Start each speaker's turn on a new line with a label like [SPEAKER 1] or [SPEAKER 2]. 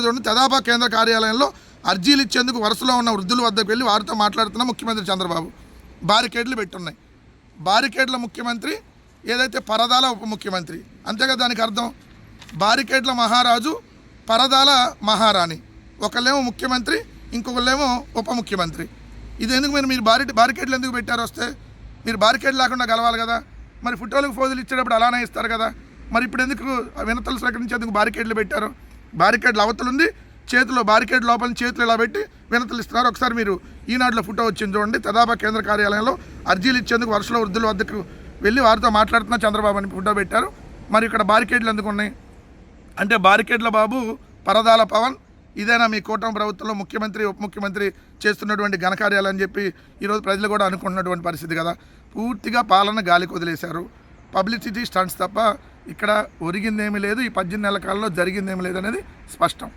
[SPEAKER 1] చూడండి తెదాపా కేంద్ర కార్యాలయంలో అర్జీలు ఇచ్చేందుకు వరుసలో ఉన్న వృద్ధుల వద్దకు వెళ్ళి వారితో మాట్లాడుతున్న ముఖ్యమంత్రి చంద్రబాబు. బారికేడ్లు పెట్టున్నాయి. బారికేడ్ల ముఖ్యమంత్రి ఏదైతే పరదాల ఉప ముఖ్యమంత్రి అంతేగా దానికి అర్థం? బారికేడ్ల మహారాజు పరదాల మహారాణి. ఒకళ్ళేమో ముఖ్యమంత్రి ఇంకొకళ్ళేమో ఉప ముఖ్యమంత్రి. ఇది ఎందుకు మీరు మీరు బారి బారికేడ్లు ఎందుకు పెట్టారు వస్తే? మీరు బారికేడ్ లేకుండా గెలవాలి కదా? మరి ఫోటోలకు ఫోజులు ఇచ్చేటప్పుడు అలానే ఇస్తారు కదా? మరి ఇప్పుడు ఎందుకు వినతలు సేకరించేందుకు బారికేడ్లు పెట్టారు? బారికేడ్లు అవతలుంది చేతిలో బారికేడ్ లోపల చేతులు ఇలా పెట్టి వినతులు ఇస్తున్నారు. ఒకసారి మీరు ఈనాడులో ఫోటో వచ్చింది చూడండి. తదాపా కేంద్ర కార్యాలయంలో అర్జీలు ఇచ్చేందుకు వరుసలో వృద్ధుల వద్దకు వెళ్ళి వారితో మాట్లాడుతున్న చంద్రబాబు అని ఫోటో పెట్టారు. మరి ఇక్కడ బారికేడ్లు ఎందుకు ఉన్నాయి? అంటే బారికేడ్ల బాబు పరదాల పవన్ ఇదేనా మీ కూటమి ప్రభుత్వంలో ముఖ్యమంత్రి ఉప ముఖ్యమంత్రి చేస్తున్నటువంటి ఘనకార్యాలని చెప్పి ఈరోజు ప్రజలు కూడా అనుకుంటున్నటువంటి పరిస్థితి కదా. పూర్తిగా పాలన గాలికి వదిలేశారు. పబ్లిసిటీ స్టంట్స్ తప్ప ఇక్కడ ఒరిగిందేమీ లేదు. ఈ పద్దెనిమిది నెలల కాలంలో జరిగిందేమీ లేదు అనేది స్పష్టం.